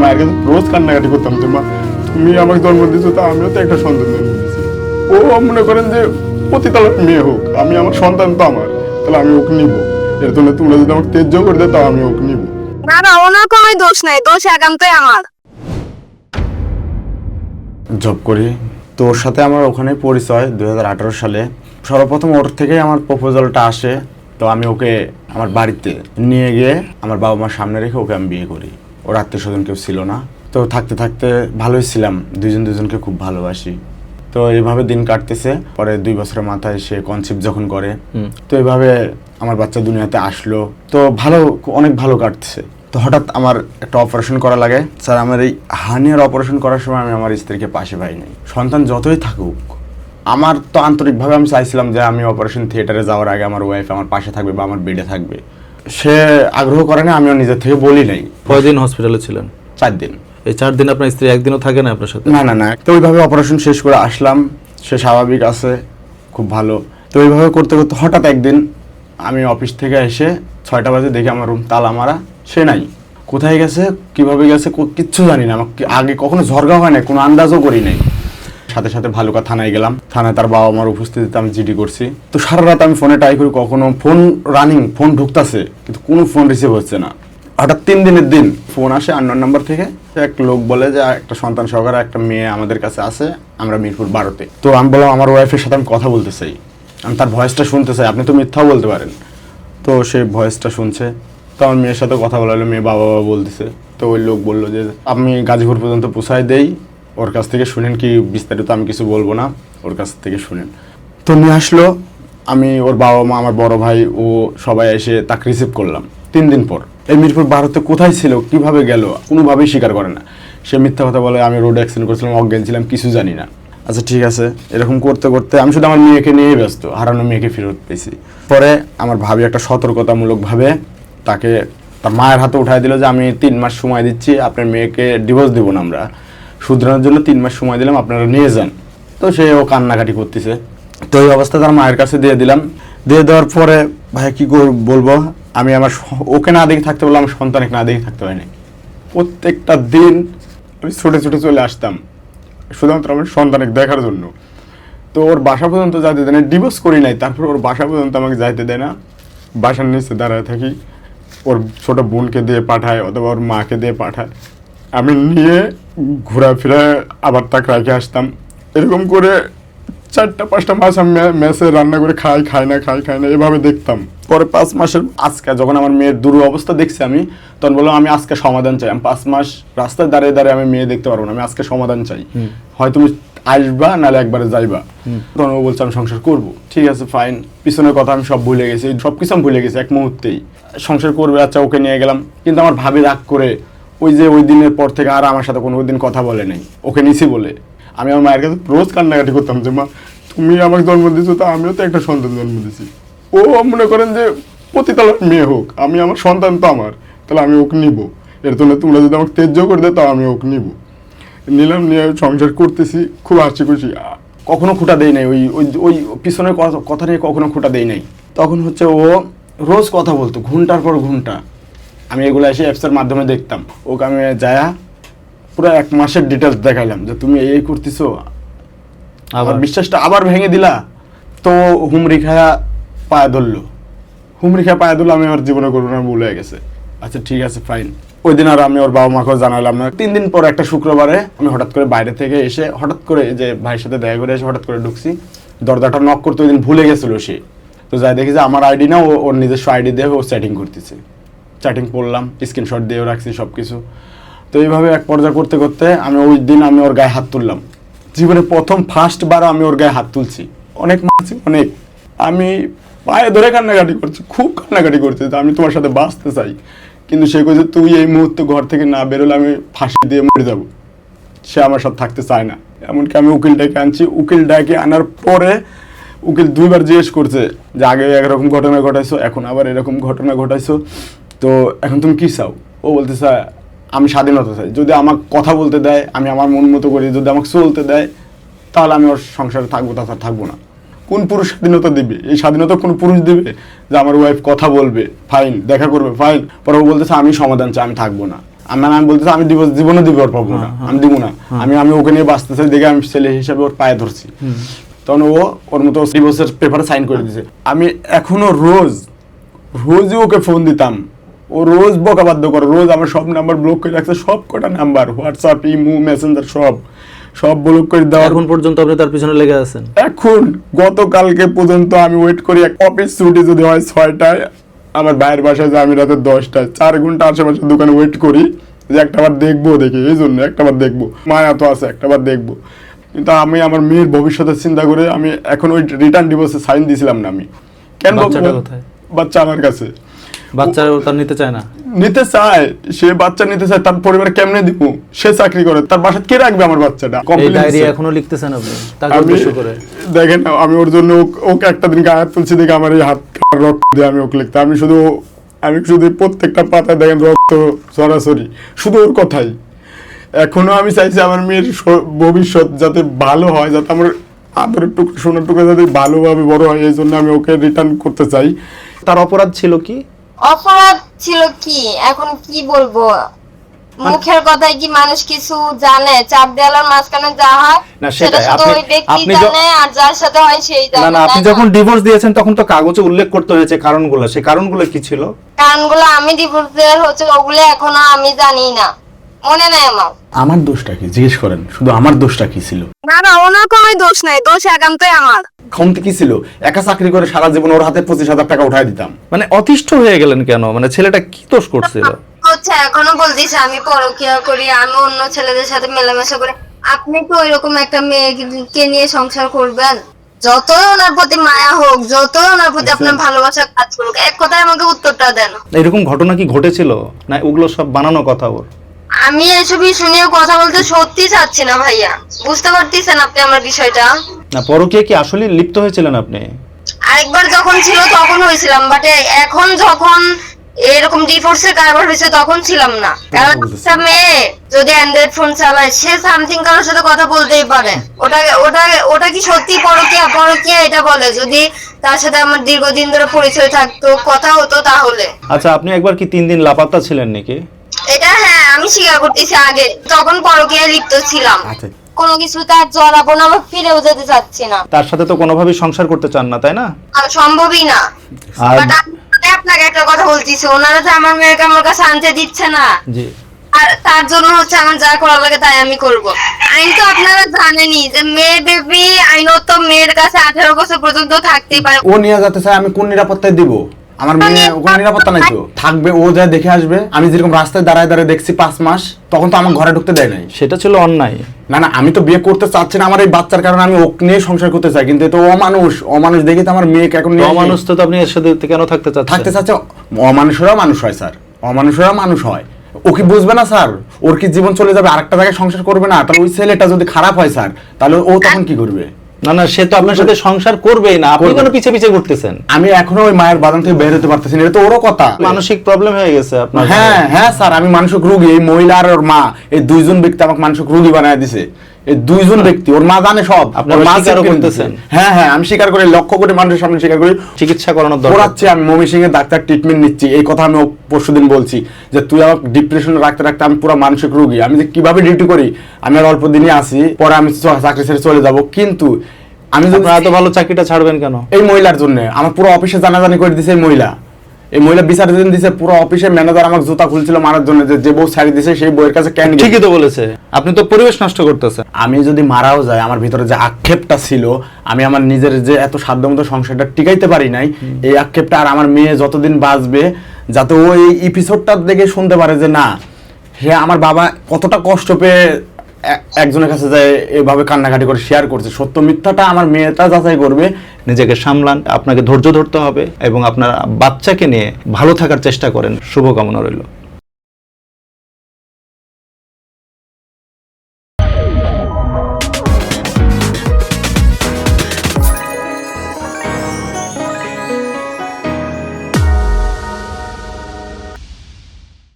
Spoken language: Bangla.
মায়ের কাছে রোজ কান্নাকাটি করতাম যে মা তুমি আমাকে জন্ম দিয়েছ তা আমিও তো একটা সন্তান জন্ম দিয়েছি। ও মনে করেন যে মেয়ে হোক আমি আমার সন্তান তো আমার তাহলে আমি ওকে নিব। এর জন্য তোমরা যদি আমাকে তেজ্য করে দেয় তাও আমি ওকে নিব। না না ওনার কোনো দোষ নাই দোষ একান্তই আমার। জব করি। তো ওর সাথে আমার ওখানে পরিচয় দুই হাজার আঠারো সালে। সর্বপ্রথম ওর থেকেই আমার প্রপোজালটা আসে তো আমি ওকে আমার বাড়িতে নিয়ে গিয়ে আমার বাবা মার সামনে রেখে ওকে আমি বিয়ে করি। ওর আত্মীয় স্বজন কেউ ছিল না। তো থাকতে থাকতে ভালোই ছিলাম। দুজন দুজনকে খুব ভালোবাসি। তো এইভাবে দিন কাটতেছে। পরে দুই বছরের মাথায় সে কনসেপ্ট যখন করে তো এইভাবে আমার বাচ্চা দুনিয়াতে আসলো। তো ভালো অনেক ভালো কাটতেছে তো হঠাৎ আমার একটা অপারেশন করা লাগে। স্যার আমার এই হার্নিয়ার অপারেশন করার সময় আমি আমার স্ত্রীকে পাশে পাই নাই। সন্তান যতই থাকুক আমার তো আন্তরিকভাবে আমি চাইছিলাম যে আমি অপারেশন থিয়েটারে যাওয়ার আগে আমার ওয়াইফ আমার পাশে থাকবে বা আমার বেডে থাকবে। সে আগ্রহ করে না আমিও নিজের থেকে বলি নাই। কয়দিন হসপিটালে ছিলেন? চার দিন। এই চার দিন আপনার স্ত্রী একদিনও থাকে না আপনার সাথে? না না না। তো ওইভাবে অপারেশন শেষ করে আসলাম। সে স্বাভাবিক আছে খুব ভালো। তো ওইভাবে করতে করতে হঠাৎ একদিন আমি অফিস থেকে এসে ছয়টা বাজে দেখি আমার রুম তালা মারা সে নাই। কোথায় গেছে কীভাবে গেছে কিচ্ছু জানি না। আমার আগে কখনো ঝরগা হয় না কোনো আন্দাজও করি নাই। সাথে সাথে ভালুকা থানায় গেলাম। থানায় তার বাবা মার উপস্থিতিতে আমি জিডি করছি। তো সারা রাত আমি ফোনে ট্রাই করি কখনো ফোন রানিং ফোন ঢুকতাছে, কিন্তু কোনো ফোন রিসিভ হচ্ছে না। হঠাৎ তিন দিনের দিন ফোন আসে আন্নার নাম্বার থেকে। এক লোক বলে যে, একটা সন্তান সহকারে একটা মেয়ে আমাদের কাছে আছে, আমরা মিরপুর বারোতে। তো আমি বললাম, আমার ওয়াইফের সাথে আমি কথা বলতে চাই। আমি তার ভয়েসটা শুনতে চাই। আপনি তো মিথ্যাও বলতে পারেন। তো সে ভয়েসটা শুনছে। তো আমার মেয়ের সাথে কথা বলা হলো, মেয়ে বাবা বাবা বলতেছে। তো ওই লোক বলল যে, আমি গাজীপুর পর্যন্ত পোষায় দেই। ওর কাছ থেকে শুনেন কি বিস্তারিত আমি কিছু বলব না ওর কাছ থেকে শুনেন। তো নিয়ে আসলো? আমি ওর বাবা মা আমার বড় ভাই ও সবাই এসে তাকে রিসিভ করলাম। তিন দিন পর। এই মিরপুর ভারতে কোথায় ছিল কীভাবে গেল কোনোভাবেই স্বীকার করে না। সে মিথ্যা কথা বলে আমি রোড অ্যাক্সিডেন্ট করেছিলাম অজ্ঞান ছিলাম কিছু জানি না। আচ্ছা ঠিক আছে এরকম করতে করতে আমি শুধু আমার মেয়েকে নিয়েই ব্যস্ত হারানো মেয়েকে ফেরত পেয়েছি পরে আমার ভাবি একটা সতর্কতামূলকভাবে তাকে তার মায়ের হাতে উঠাই দিল যে আমি তিন মাস সময় দিচ্ছি আপনার মেয়েকে ডিভোর্স দিব না আমরা। শুধরানোর জন্য তিন মাস সময় দিলাম, আপনারা নিয়ে যান। তো সে ও কান্নাকাটি করতেছে। তো এই অবস্থা তার মায়ের কাছে দিয়ে দিলাম। দিয়ে দেওয়ার পরে, ভাই, কি বলব? আমি আমার ওকে না দেখে থাকতে বললাম সন্তানকে না দেখে থাকতে হয়নি প্রত্যেকটা দিন আমি ছুটে ছুটে চলে আসতাম, শুধুমাত্র আমার সন্তানকে দেখার জন্য। তো ওর বাসা পর্যন্ত যাইতে দেয় না ডিভোর্স করি নাই, তারপর ওর বাসা পর্যন্ত আমাকে যাইতে দেয় না। বাসার নিচে দাঁড়ায় থাকি, ওর ছোট বোনকে দিয়ে পাঠায়, অথবা ওর মাকে দিয়ে পাঠায়। আমি নিয়ে ঘোরাফেরা আবার তাকে রেখে আসতাম। এরকম করে চারটা পাঁচটা মাস আমি মেসে রান্না করে খাই খাই না খাই খাই না এভাবে দেখতাম। পরে পাঁচ মাসের আজকে যখন আমার মেয়ের দুর অবস্থা দেখছি আমি তখন বললাম আমি আজকে সমাধান চাই। আমি পাঁচ মাস রাস্তায় দাঁড়িয়ে দাঁড়িয়ে আমি মেয়ে দেখতে পারব না আমি আজকে সমাধান চাই। হয় তুমি আসবা নাহলে একবারে যাইবা। তখন ও বলছে আমি সংসার করব। ঠিক আছে ফাইন পিছনের কথা আমি সব ভুলে গেছি সব কিছু আমি ভুলে গেছি এক মুহূর্তেই। সংসার করবে আচ্ছা ওকে নিয়ে গেলাম। কিন্তু আমার ভাবি রাগ করে ওই যে ওই দিনের পর থেকে আর আমার সাথে কোনো দিন কথা বলে নাই। ওকে নিছি বলে। আমি আমার মায়ের কাছে রোজ কান্নাকাটি করতাম যে, মা, তুমি আমাকে জন্ম দিয়েছ তা আমিও তো একটা সন্তান জন্ম দিয়েছি। ও মনে করেন যে পতিতালার মেয়ে হোক, আমি আমার সন্তান তো আমার, তাহলে আমি ওকে নিব। এর জন্য তোমরা যদি আমাকে তেজ্য করে দেয় তাও আমি ওকে নিব। নিলাম, নিয়ে সংসার করতেছি, খুব হাসি খুশি। কখনো খুঁটা দেই নাই, ওই ওই ওই পিছনের কথা- নিয়ে কখনো খুঁটা দেই নাই। তখন হচ্ছে ও রোজ কথা বলতো ঘণ্টার পর ঘণ্টা আমি এগুলো এসে অ্যাপসের মাধ্যমে দেখতাম। ওকে আমি যায়া পুরো এক মাসের ডিটেলস দেখাইলাম যে তুমি এই করতেছো। আবার? বিশ্বাসটা আবার ভেঙে দিলা। তো হুমরি খায়া পায়ে ধরলো। হুমরি খায়া পায়ে ধরলো আমি আমার জীবনে করব না ভুল হয়ে গেছে। আচ্ছা ঠিক আছে ফাইন ওই দিন আর আমি ওর বাবা মাকেও জানালাম না। তিন দিন পর একটা শুক্রবারে আমি হঠাৎ করে বাইরে থেকে এসে হঠাৎ করে যে ভাইয়ের সাথে দেখা করে এসে হঠাৎ করে ঢুকছি। দরজাটা নক করতে ওই দিন ভুলে গেছিল সে। তো যাই দেখি যে আমার আইডি না ও ওর নিজস্ব আইডি দিয়ে ও সেটিং করতেছে। চ্যাটিং করলাম স্ক্রিনশট দিয়েও রাখছি সব কিছু তো এইভাবে এক পর্যায়ে করতে করতে আমি ওই দিন আমি ওর গায়ে হাত তুললাম। জীবনে প্রথম ফার্স্ট বার আমি ওর গায়ে হাত তুলছি। অনেক মাছি অনেক। আমি পায়ে ধরে কান্নাকাটি করছি, খুব কান্নাকাটি করছি আমি তোমার সাথে বাঁচতে চাই। কিন্তু সে কইছে, তুই এই মুহূর্তে ঘর থেকে না বেরোলে আমি ফাঁসি দিয়ে মরে যাব। সে আমার সাথে থাকতে চায় না। এমনকি আমি উকিল ডেকে আনছি। উকিল ডেকে আনার পরে উকিল দুইবার জিজ্ঞেস করছে যে, আগে একরকম ঘটনা ঘটাইছো, এখন আবার এরকম ঘটনা ঘটাইছো? তো এখন তুমি কি চাও? ও বলতে বলতেছে আমি স্বাধীনতা চাই। যদি আমাকে কথা বলতে দেয় আমি আমার মন মতো করি যদি আমাকে চলতে দেয় তাহলে আমি ওর সংসারে থাকব তাছাড়া থাকব না। কোন পুরুষ স্বাধীনতা দিবে? এই স্বাধীনতা কোন পুরুষ দিবে? যে আমার ওয়াইফ কথা বলবে ফাইন দেখা করবে ফাইন পরে ও বলতেছে আমি সমাধান চাই আমি থাকব না। আমি আমি বলতেছি আমি দিব জীবনে দিব ওর পাবো না। আমি দিব না। আমি আমি ওকে নিয়ে বাঁচতে চাই দেখে আমি ছেলে হিসাবে ওর পায়ে ধরছি। তখন ও ওর মতো ডিভোর্সের পেপারে সাইন করে দিয়েছে আমি এখনও রোজ রোজই ওকে ফোন দিতাম। ও রোজ বকাবাধ্য করে রোজ আমার সব নাম্বার ব্লক করে রাখছে সব কটা নাম্বার হোয়াটসঅ্যাপ ইমো মেসেঞ্জার সব সব ব্লক করে দেওয়ার এখন পর্যন্ত আপনি তার পিছনে লেগে আছেন? এখন গতকালকে পর্যন্ত আমি ওয়েট করি এক অফিস ছুটি যদি হয় ছয়টায় আমার বাইরের বাসায় যে আমি রাতে দশটায় চার ঘণ্টা আশেপাশে দোকানে ওয়েট করি যে একটা বার দেখব দেখি এই জন্য একটা বার দেখব। মায়া তো আছে একটা বার দেখব। কিন্তু আমি আমার মেয়ের ভবিষ্যতের চিন্তা করে আমি এখন ওই রিটার্ন ডিভোর্সে সাইন দিয়েছিলাম না আমি। কেন? বাচ্চা আমার কাছে। বাচ্চারা তার নিতে চায় না? নিতে চায় সে বাচ্চা নিতে চায় তার পরিবার কেমনে দিব? সে চাকরি করে তার বাসায় কে রাখবে আমার বাচ্চাটা? এই ডায়েরি এখনও লিখতেছেন আপনি? তাকে আমি উদ্দেশ্য করে। দেখেন আমি ওর জন্য ওকে- একটা দিন গায়ে হাত তুলছি দেখে আমার এই হাত রক্ত দিয়ে আমি ওকে লিখতে আমি শুধু আমি শুধু প্রত্যেকটা পাতায় দেখেন রক্ত সরাসরি শুধু ওর কথাই। এখনও আমি চাইছি আমার মেয়ের ভবিষ্যৎ যাতে ভালো হয় যাতে আমার আদরের টুকরো সোনার টুকরো যাতে ভালোভাবে বড় হয় এই জন্য আমি ওকে রিটার্ন করতে চাই। তার অপরাধ ছিল কি? অপরাধ ছিল কি? এখন কি বলব? মুখের কথায় কি মানুষ কিছু জানে? চাপ দেওয়ালের মাঝখানে যা হয় না, সেটা সেটাই। শুধু আপনি- ওই ব্যক্তি জানে আর যার সাথে হয় সেই না জানে না আপনি যখন ডিভোর্স দিয়েছেন তখন তো কাগজে উল্লেখ করতে হয়েছে কারণগুলো। সেই কারণগুলো কি ছিল? কারণগুলো আমি ডিভোর্স দেওয়ার হচ্ছে ওগুলো এখনও আমি জানি না। মনে নাই আমার। আমার দোষটা কি? জিজ্ঞেস করেন। শুধু আমার দোষটা কি ছিল? না না ওনার কোনো দোষ নাই। দোষ একান্তই আমার। ক্ষমতা কি ছিল? একা চাকরি করে সারা জীবন ওর হাতে পঁচিশ হাজার টাকা উঠাই দিতাম। মানে অতিষ্ঠ হয়ে গেলেন কেন? মানে ছেলেটা কি দোষ করছিল? হচ্ছে এখনও আমি পরকিয়া করি আমি অন্য ছেলেদের সাথে মেলামেশা করি। আপনি কি ওইরকম একটা মেয়েকে নিয়ে সংসার করবেন? যতই ওনার প্রতি মায়া হোক যতই ওনার প্রতি আপনার ভালোবাসা কাজ করুক এক কথায় আমাকে উত্তরটা দেন। এরকম ঘটনা কি ঘটেছিল? না ওগুলো সব বানানো কথা ওর? আমি এসবই শুনে কথা বলতে সত্যি চাচ্ছি না ভাইয়া। বুঝতে পারতেছেন আপনি আমার বিষয়টা? না পরকীয়া কি আসলে লিপ্ত হয়েছিলেন আপনি? আরেকবার যখন ছিল তখন হয়েছিলাম বাট এখন যখন এরকম ডিভোর্সের কারবার হয়েছে তখন ছিলাম না। কারণ একটা মেয়ে যদি অ্যান্ড্রয়েড ফোন চালায় সে সামথিং কারোর সাথে কথা বলতেই পারে। ওটা ওটা ওটা কি সত্যি পরকিয়া? পরকিয়া এটা বলে যদি তার সাথে আমার দীর্ঘদিন ধরে পরিচয় থাকতো কথা হতো তাহলে। আচ্ছা আপনি একবার কি তিন দিন লাপাত্তা ছিলেন নাকি? এটা হ্যাঁ আমি স্বীকার করতেছি আগে। তখন পরকিয়ায় লিপ্ত ছিলাম। আচ্ছা। কোনো কিছু তার জড়াবো না বা ফিরেও যেতে চাচ্ছি না। তার সাথে তো কোনোভাবেই সংসার করতে চান না তাই না? আর সম্ভবই না। আর বাট আপনাকে একটা কথা বলতেছি ওনারা তো আমার মেয়েকে আমার কাছে আনতে দিচ্ছে না। জি। আর তার জন্য হচ্ছে আমার যা করা লাগে তাই আমি করব। আইন তো আপনারা জানেনই যে মেয়ে বেবি আইনত মেয়ের কাছে আঠারো বছর পর্যন্ত থাকতেই পারে। ও নিয়ে যেতে চায় আমি কোন নিরাপত্তায় দিব? আমার মেয়ে ওখানে নিরাপত্তা নাই তো। থাকবে ও যা দেখে আসবে। আমি যেরকম রাস্তায় দাঁড়ায় দাঁড়ায় দেখছি পাঁচ মাস তখন তো আমার ঘরে ঢুকতে দেয় নাই। সেটা ছিল অন্যায়। না না আমি তো বিয়ে করতে চাচ্ছি না আমার এই বাচ্চার কারণে আমি ওকে নিয়ে সংসার করতে চাই কিন্তু তো অমানুষ। অমানুষ দেখে তো আমার মেয়েকে এখন নিয়ে অমানুষ তো আপনি এর সাথে কেন থাকতে চাচ্ছেন? থাকতে চাচ্ছে অমানুষেরাও মানুষ হয় স্যার। অমানুষেরাও মানুষ হয়। ও কি বুঝবে না স্যার? ওর কি জীবন চলে যাবে আরেকটা জায়গায় সংসার করবে না? তাহলে ওই ছেলেটা যদি খারাপ হয় স্যার তাহলে ও তখন কি করবে? না না সে তো আপনার সাথে সংসার করবেই না। আপনি। কেন পিছে পিছে ঘুরতেছেন? আমি এখনও ওই মায়ের বাদাম থেকে বের হতে পারতেছি না এটা তো ওরও কথা। মানসিক প্রবলেম হয়ে গেছে আপনার হ্যাঁ হ্যাঁ স্যার আমি মানসিক রোগী এই মহিলা আর ওর মা এই দুইজন ব্যক্তি আমাকে মানসিক রোগী বানায় দিছে। এই দুইজন ব্যক্তি ওর মা জানে সব। আপনারা মা স্বীকার করতেছেন। হ্যাঁ হ্যাঁ আমি স্বীকার করি লক্ষ কোটি মানুষের সামনে স্বীকার করি। চিকিৎসা করানোর দরকার। পড়াচ্ছি আমি মমি সিং এর ডাক্তার ট্রিটমেন্ট নিচ্ছি এই কথা আমি পরশু দিন বলছি যে তুই আমাকে ডিপ্রেশনে রাখতে রাখতে আমি পুরো মানসিক রোগী। আমি যে কীভাবে ডিউটি করি আমি আর অল্প দিনই আসি পরে আমি চাকরি ছেড়ে চলে যাব। কিন্তু আমি যদি এত ভালো চাকরিটা ছাড়বেন কেন? এই মহিলার জন্য আমার পুরো অফিসে জানাজানি করে দিছে এই মহিলা। এই মহিলা বিচার দিন দিছে পুরো অফিসে ম্যানেজার আমাকে জুতা খুলছিল মারার জন্য যে যে বউ ছাড়ি দিছে সেই বউয়ের কাছে কেন ঠিকই তো বলেছে। আপনি তো পরিবেশ নষ্ট করতেছেন। আমি যদি মারাও যায় আমার ভিতরে যে আক্ষেপটা ছিল আমি আমার নিজের যে এত সাধ্যমতো সংসারটা টিকাইতে পারি নাই এই আক্ষেপটা আর আমার মেয়ে যতদিন বাঁচবে যাতে ও এই এপিসোডটা দেখে শুনতে পারে যে না সে আমার বাবা কতটা কষ্ট পেয়ে একজনের কাছে যায় এভাবে কান্নাকাটি করে শেয়ার করছে। সত্য মিথ্যাটা আমার মেয়েটা যাচাই করবে নিজেকে সামলান, আপনাকে ধৈর্য ধরতে হবে এবং আপনার বাচ্চাকে নিয়ে ভালো থাকার চেষ্টা করেন। শুভকামনা রইল।